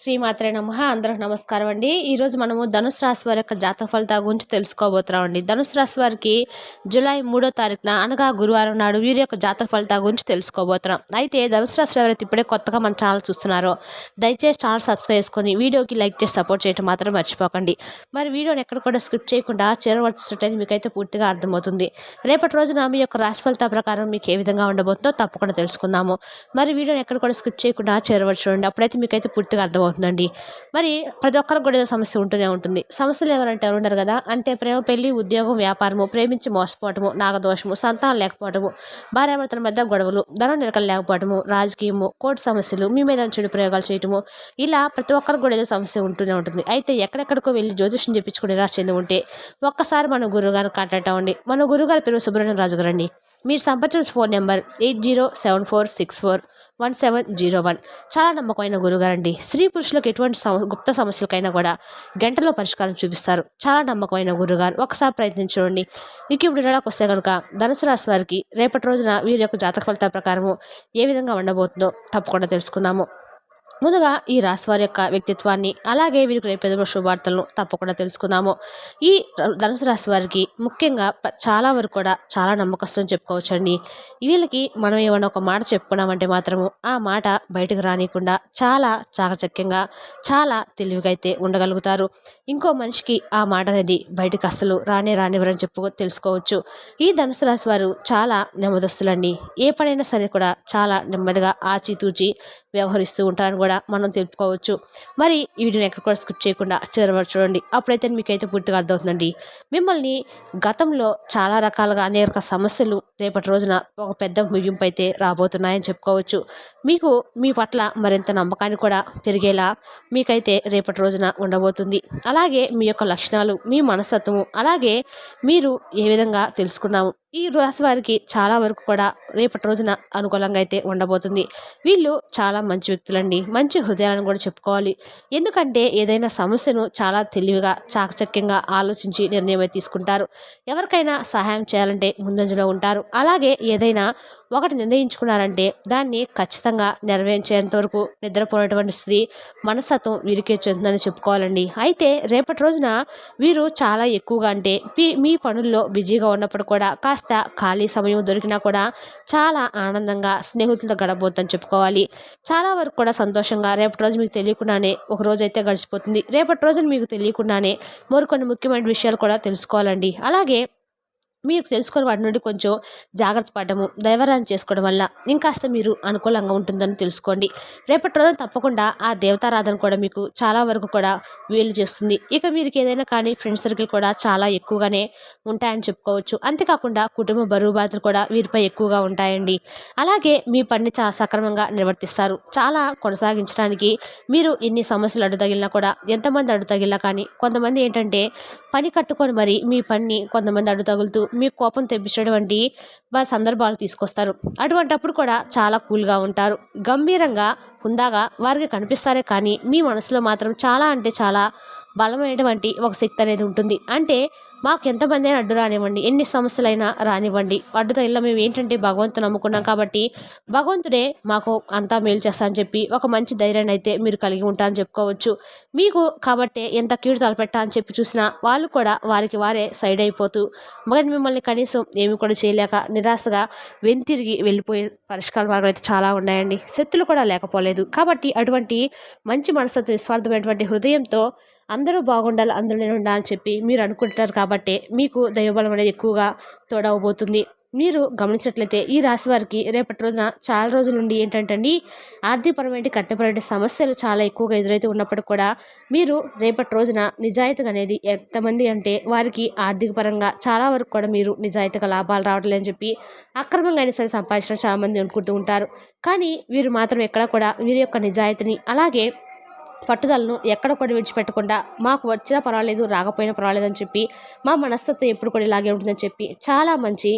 శ్రీమాత్రే నమ. అందరికి నమస్కారం అండి. ఈరోజు మనము ధనుసు రాశి వారి యొక్క జాతక ఫలితాల గురించి తెలుసుకోబోతున్నాం అండి. ధనుసు రాశి వారికి జూలై మూడో తారీఖున అనగా గురువారం నాడు వీరి యొక్క జాతక ఫలితాల గురించి తెలుసుకోబోతున్నాం. అయితే ధనుసు రాశి ఎవరైతే ఇప్పుడే కొత్తగా మన ఛానల్ చూస్తున్నారో దయచేసి ఛానల్ సబ్స్క్రైబ్ చేసుకొని వీడియోకి లైక్ చేసి సపోర్ట్ చేయడం మాత్రం మర్చిపోకండి. మరి వీడియోని ఎక్కడ కూడా స్క్రిప్ట్ చేయకుండా చేరవచ్చుంటే మీకైతే పూర్తిగా అర్థమవుతుంది. రేపటి రోజున మీ యొక్క రాశి ఫలితాల ప్రకారం మీకు ఏ విధంగా ఉండబోతుందో తప్పకుండా తెలుసుకుందాము. మరి వీడియోని ఎక్కడ కూడా స్క్రిప్ట్ చేయకుండా చేరవచ్చు చూడండి. అప్పుడైతే మీకైతే పూర్తిగా అవుతుందండి మరి ప్రతి ఒక్కరికి కూడా ఏదో సమస్య ఉంటూనే ఉంటుంది. సమస్యలు ఎవరంటే ఎవరు కదా? అంటే ప్రేమ పెళ్ళి ఉద్యోగం వ్యాపారము ప్రేమించి మోసపోవటము నాగదోషము సంతానం లేకపోవటము భార్యాభర్తల మధ్య గొడవలు ధనం నిలకలు లేకపోవటము రాజకీయము కోర్టు సమస్యలు మీ మీద చెడు ప్రయోగాలు చేయటము ఇలా ప్రతి ఒక్కరికి కూడా ఏదో సమస్య ఉంటూనే ఉంటుంది. అయితే ఎక్కడెక్కడికో వెళ్ళి జ్యోతిష్యం చెప్పించుకుని నిరాశ చెంది ఉంటే ఒక్కసారి మన గురువుగారు కాంటాక్ట్ అవ్వండి. మన గురువుగారి పేరు సుబ్రహ్మణ్యం రాజు గారండి మీరు సంప్రదించిన phone number eight zero seven four six four one seven zero one. చాలా నమ్మకమైన గురుగారండి. స్త్రీ పురుషులకు ఎటువంటి గుప్త సమస్యలకైనా కూడా గంటలో పరిష్కారం చూపిస్తారు. చాలా నమ్మకమైన గురుగారు. ఒకసారి ప్రయత్నించండి మీకు ఇప్పుడు నెలకు వస్తే కనుక ధనుసు రాశి వారికి రేపటి రోజున వీరి యొక్క జాతక ఫలితాల ప్రకారము ఏ విధంగా ఉండబోతుందో తప్పకుండా తెలుసుకుందాము. ముందుగా ఈ రాశి వారి యొక్క వ్యక్తిత్వాన్ని అలాగే వీరికి రేపు శుభార్తలను తప్పకుండా తెలుసుకుందాము. ఈ ధనుసు రాశి వారికి ముఖ్యంగా చాలా వరకు కూడా చాలా నమ్మకస్తుని చెప్పుకోవచ్చండి. వీళ్ళకి మనం ఏమైనా ఒక మాట చెప్పుకున్నామంటే మాత్రము ఆ మాట బయటకు రానియకుండా చాలా చాకచక్యంగా చాలా తెలివిగా అయితే ఉండగలుగుతారు. ఇంకో మనిషికి ఆ మాట అనేది బయటకు అసలు రానే రానివ్వరని చెప్పు తెలుసుకోవచ్చు. ఈ ధనుసు రాశి వారు చాలా నెమ్మదస్తులండి. ఏ పనైనా సరే కూడా చాలా నెమ్మదిగా ఆచితూచి వ్యవహరిస్తూ ఉంటారని కూడా మనం తెలుపుకోవచ్చు. మరి ఈ వీడియోని ఎక్కడ కూడా స్కిప్ చేయకుండా చివరి చూడండి. అప్పుడైతే మీకైతే పూర్తిగా అర్థమవుతుందండి. మిమ్మల్ని గతంలో చాలా రకాలుగా అనేక సమస్యలు రేపటి రోజున ఒక పెద్ద ముగింపు అయితే రాబోతున్నాయని చెప్పుకోవచ్చు. మీకు మీ పట్ల మరింత నమ్మకాన్ని కూడా పెరిగేలా మీకైతే రేపటి రోజున ఉండబోతుంది. అలాగే మీ యొక్క లక్షణాలు మీ మనస్తత్వము అలాగే మీరు ఏ విధంగా తెలుసుకున్నాము ఈ రాశి వారికి చాలా వరకు కూడా రేపటి రోజున అనుకూలంగా అయితే ఉండబోతుంది. వీళ్ళు చాలా మంచి వ్యక్తులండి. మంచి హృదయాలను కూడా చెప్పుకోవాలి. ఎందుకంటే ఏదైనా సమస్యను చాలా తెలివిగా చాకచక్యంగా ఆలోచించి నిర్ణయం తీసుకుంటారు. ఎవరికైనా సహాయం చేయాలంటే ముందంజలో ఉంటారు. అలాగే ఏదైనా ఒకటి నిర్ణయించుకున్నారంటే దాన్ని ఖచ్చితంగా నెరవేర్చేంత వరకు నిద్రపోయినటువంటి స్త్రీ మనస్తత్వం వీరికే చెందుతుందని చెప్పుకోవాలండి. అయితే రేపటి రోజున వీరు చాలా ఎక్కువగా అంటే మీ పనుల్లో బిజీగా ఉన్నప్పుడు కూడా కాస్త ఖాళీ సమయం దొరికినా కూడా చాలా ఆనందంగా స్నేహితులతో గడబోద్దని చెప్పుకోవాలి. చాలా వరకు కూడా సంతోషంగా రేపటి రోజు మీకు తెలియకుండానే ఒక రోజు అయితే గడిచిపోతుంది. రేపటి రోజున మీకు తెలియకుండానే మరికొన్ని ముఖ్యమైన విషయాలు కూడా తెలుసుకోవాలండి. అలాగే మీరు తెలుసుకొని వాటి నుండి కొంచెం జాగ్రత్త పడము దైవరాన్ని చేసుకోవడం వల్ల ఇంకాస్త మీరు అనుకూలంగా ఉంటుందని తెలుసుకోండి. రేపటి రోజున తప్పకుండా ఆ దేవతారాధన కూడా మీకు చాలా వరకు కూడా వీలు చేస్తుంది. ఇక మీరు ఏదైనా కానీ ఫ్రెండ్ సర్కిల్ కూడా చాలా ఎక్కువగానే ఉంటాయని చెప్పుకోవచ్చు. అంతేకాకుండా కుటుంబ బరువు బాధలు కూడా వీరిపై ఎక్కువగా ఉంటాయండి. అలాగే మీ పనిని చాలా సక్రమంగా నిర్వర్తిస్తారు. చాలా కొనసాగించడానికి మీరు ఎన్ని సమస్యలు అడ్డు తగిలినా కూడా ఎంతమంది అడ్డు తగిలినా కానీ కొంతమంది ఏంటంటే పని కట్టుకొని మరి మీ పనిని కొంతమంది అడ్డు తగులుతూ మీ కోపం తెప్పించినటువంటి వారి సందర్భాలు తీసుకొస్తారు. అటువంటప్పుడు కూడా చాలా కూల్గా ఉంటారు. గంభీరంగా హుందాగా వారికి కనిపిస్తారే కానీ మీ మనసులో మాత్రం చాలా అంటే చాలా బలమైనటువంటి ఒక శక్తి అనేది ఉంటుంది. అంటే మాకు ఎంతమంది అయినా అడ్డు రానివ్వండి. ఎన్ని సమస్యలైనా రానివ్వండి. అడ్డు తగిలిన మేము ఏంటంటే భగవంతుని నమ్ముకున్నాం కాబట్టి భగవంతుడే మాకు అంతా మేలు చేస్తానని చెప్పి ఒక మంచి ధైర్యాన్ని అయితే మీరు కలిగి ఉంటారని చెప్పుకోవచ్చు. మీకు కాబట్టి ఎంత కీడు తలపెట్టా అని చెప్పి చూసినా వాళ్ళు కూడా వారికి వారే సైడ్ అయిపోతూ మరి మిమ్మల్ని కనీసం ఏమి కూడా చేయలేక నిరాశగా వెంతిరిగి వెళ్ళిపోయే పరిష్కార మార్గం అయితే చాలా ఉన్నాయండి. శక్తులు కూడా లేకపోలేదు. కాబట్టి అటువంటి మంచి మనసుతో నిస్వార్థమైనటువంటి హృదయంతో అందరూ బాగుండాలి అందరూ నేను ఉండాలని చెప్పి మీరు అనుకుంటారు కాబట్టి మీకు దైవబలం అనేది ఎక్కువగా తోడవబోతుంది. మీరు గమనించినట్లయితే ఈ రాశి వారికి రేపటి రోజున చాలా రోజుల నుండి ఏంటంటే అండి ఆర్థికపరమైన కట్టపరమైన సమస్యలు చాలా ఎక్కువగా ఎదురైతే ఉన్నప్పటికీ కూడా మీరు రేపటి రోజున నిజాయితీగా అనేది ఎంతమంది అంటే వారికి ఆర్థిక పరంగా చాలా వరకు కూడా మీరు నిజాయితీగా లాభాలు రావట్లేదని చెప్పి అక్రమంగా అయినా సరే సంపాదించడం చాలామంది అనుకుంటూ ఉంటారు. కానీ వీరు మాత్రం ఎక్కడ కూడా వీరి యొక్క నిజాయితీని అలాగే పట్టుదలను ఎక్కడ కూడా విడిచిపెట్టకుండా మాకు వచ్చినా పర్వాలేదు రాకపోయినా పర్వాలేదు అని చెప్పి మా మనస్తత్వం ఎప్పుడు కూడా ఇలాగే ఉంటుందని చెప్పి చాలా మంచి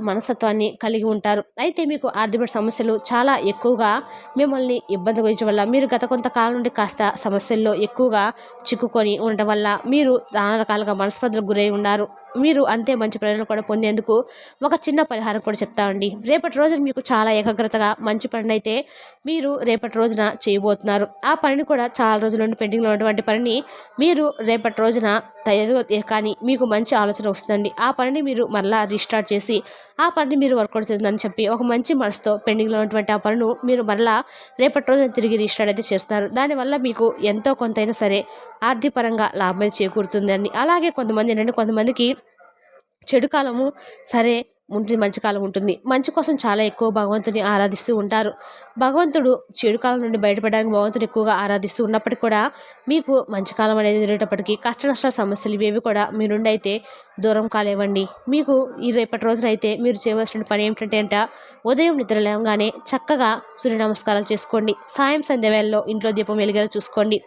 మనస్తత్వాన్ని కలిగి ఉంటారు. అయితే మీకు ఆర్థిక సమస్యలు చాలా ఎక్కువగా మిమ్మల్ని ఇబ్బంది గురించడం వల్ల మీరు గత కొంతకాలం నుండి కాస్త సమస్యల్లో ఎక్కువగా చిక్కుకొని ఉండటం వల్ల మీరు నానా రకాలుగా మనస్పర్ధలకు గురై ఉన్నారు. మీరు అంతే మంచి ప్రజలు కూడా పొందేందుకు ఒక చిన్న పరిహారం కూడా చెప్తామండి రేపటి రోజున మీకు చాలా ఏకాగ్రతగా మంచి పని అయితే మీరు రేపటి రోజున చేయబోతున్నారు. ఆ పనిని కూడా చాలా రోజుల నుండి పెండింగ్లో ఉన్నటువంటి పనిని మీరు రేపటి రోజున తయారు కానీ మీకు మంచి ఆలోచన వస్తుందండి. ఆ పనిని మీరు మరలా రీస్టార్ట్ చేసి ఆ పనిని మీరు వర్కౌట్ చేస్తుందని చెప్పి ఒక మంచి మనసుతో పెండింగ్లో ఉన్నటువంటి ఆ పనులు మీరు మరలా రేపటి రోజున తిరిగి రీస్టార్ట్ అయితే చేస్తారు. దానివల్ల మీకు ఎంతో కొంతైనా సరే ఆర్థికపరంగా లాభం చేకూరుతుందండి. అలాగే కొంతమంది ఏంటంటే కొంతమందికి చెడు కాలము సరే ఉంటుంది మంచి కాలం ఉంటుంది. మంచి కోసం చాలా ఎక్కువ భగవంతుని ఆరాధిస్తూ ఉంటారు. భగవంతుడు చెడు కాలం నుండి బయటపడడానికి భగవంతుడు ఎక్కువగా ఆరాధిస్తూ ఉన్నప్పటికీ కూడా మీకు మంచి కాలం అనేది జరిగేటప్పటికీ కష్ట నష్ట సమస్యలు ఇవేవి కూడా మీ నుండి అయితే దూరం కాలేవండి. మీకు ఈ రేపటి రోజున అయితే మీరు చేయవలసిన పని ఏమిటంటే అంట ఉదయం నిద్ర లేవగానే చక్కగా సూర్య నమస్కారాలు చేసుకోండి. సాయం సంధ్య వేళలో ఇంట్లో దీపం వెలిగేలా చూసుకోండి.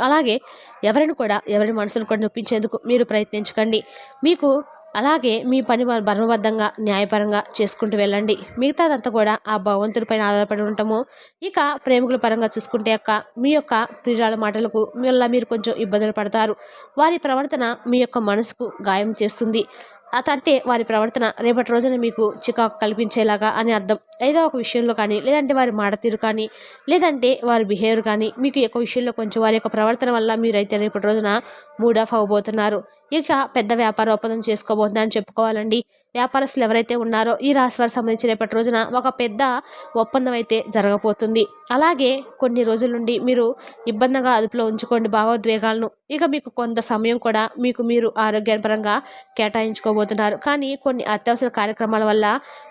అలాగే ఎవరిని కూడా ఎవరి మనసును కూడా నొప్పించేందుకు మీరు ప్రయత్నించకండి. మీకు అలాగే మీ పని బర్మబద్ధంగా న్యాయపరంగా చేసుకుంటూ వెళ్ళండి. మిగతాదంతా కూడా ఆ భగవంతుడి పైన ఆధారపడి ఉండటము ఇక ప్రేమికుల పరంగా చూసుకుంటే యొక్క మీ యొక్క ప్రియురాల మాటలకు మళ్ళీ మీరు కొంచెం ఇబ్బందులు పడతారు. వారి ప్రవర్తన మీ యొక్క మనసుకు గాయం చేస్తుంది. అతంటే వారి ప్రవర్తన రేపటి రోజున మీకు చికాకు కల్పించేలాగా అని అర్థం. ఏదో ఒక విషయంలో కానీ లేదంటే వారి మాట తీరు కానీ లేదంటే వారి బిహేవియర్ కానీ మీకు యొక్క విషయంలో కొంచెం వారి యొక్క ప్రవర్తన వల్ల మీరైతే రేపటి రోజున మూడ్ ఆఫ్ అవ్వబోతున్నారు. ఇక పెద్ద వ్యాపార ఒప్పందం చేసుకోబోతుందని చెప్పుకోవాలండి. వ్యాపారస్తులు ఎవరైతే ఉన్నారో ఈ రాశి వారికి సంబంధించి రేపటి రోజున ఒక పెద్ద ఒప్పందం అయితే జరగబోతుంది. అలాగే కొన్ని రోజుల నుండి మీరు ఇబ్బందిగా అదుపులో ఉంచుకోండి భావోద్వేగాలను. ఇక మీకు కొంత సమయం కూడా మీకు మీరు ఆరోగ్యపరంగా కేటాయించుకోబోతున్నారు. కానీ కొన్ని అత్యవసర కార్యక్రమాల వల్ల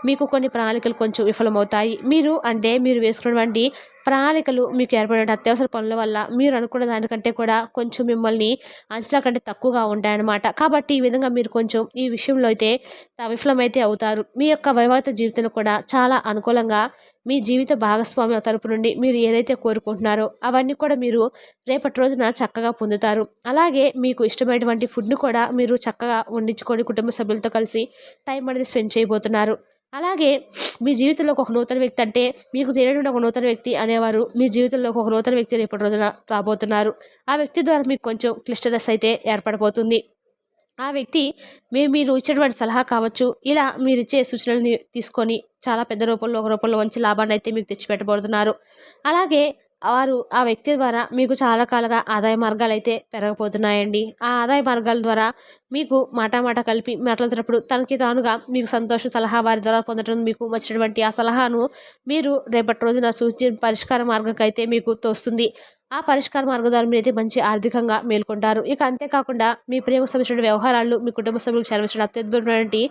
మీకు కొన్ని ప్రణాళికలు కొంచెం విఫలమవుతాయి. మీరు అంటే మీరు వేసుకున్నటువంటి ప్రణాళికలు మీకు ఏర్పడే అత్యవసర పనుల వల్ల మీరు అనుకున్న దానికంటే కూడా కొంచెం మిమ్మల్ని అంచనా కంటే తక్కువగా ఉంటాయన్నమాట. కాబట్టి ఈ విధంగా మీరు కొంచెం ఈ విషయంలో అయితే విఫలమైతే అవుతారు. మీ యొక్క వైవాహిక జీవితంలో కూడా చాలా అనుకూలంగా మీ జీవిత భాగస్వామి తరపు నుండి మీరు ఏదైతే కోరుకుంటున్నారో అవన్నీ కూడా మీరు రేపటి రోజున చక్కగా పొందుతారు. అలాగే మీకు ఇష్టమైనటువంటి ఫుడ్ను కూడా మీరు చక్కగా వండించుకొని కుటుంబ సభ్యులతో కలిసి టైం అనేది స్పెండ్ చేయబోతున్నారు. అలాగే మీ జీవితంలో ఒక నూతన వ్యక్తి అంటే మీకు తెలియని ఒక నూతన వ్యక్తి అనేవారు మీ జీవితంలో ఒక నూతన వ్యక్తి రేపటి రోజున రాబోతున్నారు. ఆ వ్యక్తి ద్వారా మీకు కొంచెం క్లిష్టదశ అయితే ఏర్పడిపోతుంది ఆ వ్యక్తి మేము మీరు ఇచ్చేటువంటి సలహా కావచ్చు ఇలా మీరు ఇచ్చే సూచనలని తీసుకొని చాలా పెద్ద రూపంలో ఒక రూపంలో మంచి లాభాన్ని అయితే మీకు తెచ్చిపెట్టబోతున్నారు. అలాగే వారు ఆ వ్యక్తి ద్వారా మీకు చాలా కాలంగా ఆదాయ మార్గాలు అయితే పెరగబోతున్నాయండి. ఆ ఆదాయ మార్గాల ద్వారా మీకు మాట మాట కలిపి మాట్లాడుతున్నప్పుడు తనకి తానుగా మీకు సంతోష సలహా వారి ద్వారా పొందడం మీకు వచ్చినటువంటి ఆ సలహాను మీరు రేపటి రోజున సూచించిన పరిష్కార మార్గంకి అయితే మీకు తోస్తుంది. ఆ పరిష్కార మార్గం ద్వారా మీరైతే మంచి ఆర్థికంగా మేల్కొంటారు. ఇక అంతేకాకుండా మీ ప్రేమ సంబంధించిన వ్యవహారాలు మీ కుటుంబ సభ్యులకు చేరవలసిన అత్యద్భుతమైనటువంటి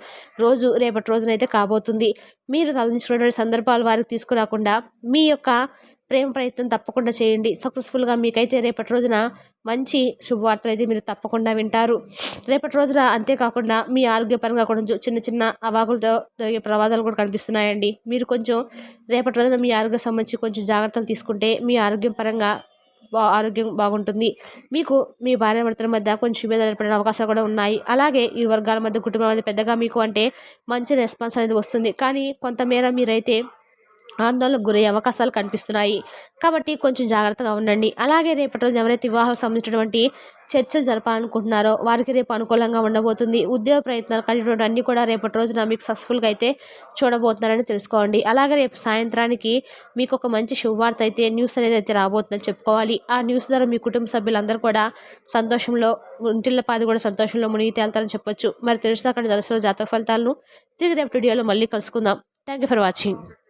రోజు రేపటి రోజునైతే కాబోతుంది. మీరు తలదించుకున్నటువంటి సందర్భాలు వారికి తీసుకురాకుండా మీ యొక్క ప్రేమ ప్రయత్నం తప్పకుండా చేయండి. సక్సెస్ఫుల్గా మీకైతే రేపటి రోజున మంచి శుభవార్తలు అయితే మీరు తప్పకుండా వింటారు. రేపటి రోజున అంతేకాకుండా మీ ఆరోగ్యపరంగా కూడా చిన్న చిన్న అవాకులతో జరిగే ప్రమాదాలు కూడా కనిపిస్తున్నాయండి. మీరు కొంచెం రేపటి రోజున మీ ఆరోగ్యం సంబంధించి కొంచెం జాగ్రత్తలు తీసుకుంటే మీ ఆరోగ్యం పరంగా బా ఆరోగ్యం బాగుంటుంది. మీకు మీ భార్య భర్తల మధ్య కొంచెం విభేదాలు ఏర్పడే అవకాశాలు కూడా ఉన్నాయి. అలాగే ఈ వర్గాల మధ్య కుటుంబం మధ్య పెద్దగా మీకు అంటే మంచి రెస్పాన్స్ అనేది వస్తుంది. కానీ కొంతమేర మీరైతే ఆందోళనకు గురయ్యే అవకాశాలు కనిపిస్తున్నాయి. కాబట్టి కొంచెం జాగ్రత్తగా ఉండండి. అలాగే రేపటి రోజు ఎవరైతే వివాహం సంబంధించినటువంటి చర్చలు జరపాలనుకుంటున్నారో వారికి రేపు అనుకూలంగా ఉండబోతుంది. ఉద్యోగ ప్రయత్నాలు కలిగినటువంటి అన్నీ కూడా రేపటి రోజున మీకు సక్సెస్ఫుల్గా అయితే చూడబోతున్నారని తెలుసుకోండి. అలాగే రేపు సాయంత్రానికి మీకు ఒక మంచి శుభవార్త అయితే న్యూస్ అనేది అయితే రాబోతుందని చెప్పుకోవాలి. ఆ న్యూస్ ద్వారా మీ కుటుంబ సభ్యులందరూ కూడా సంతోషంలో ఇంటిళ్ళ పాది కూడా సంతోషంలో మునిగి తేలుతారని చెప్పొచ్చు. మరి తెలుసు అక్కడ దశలో జాతక ఫలితాలను తిరిగి రేపు వీడియోలో మళ్ళీ కలుసుకుందాం. Thank you for watching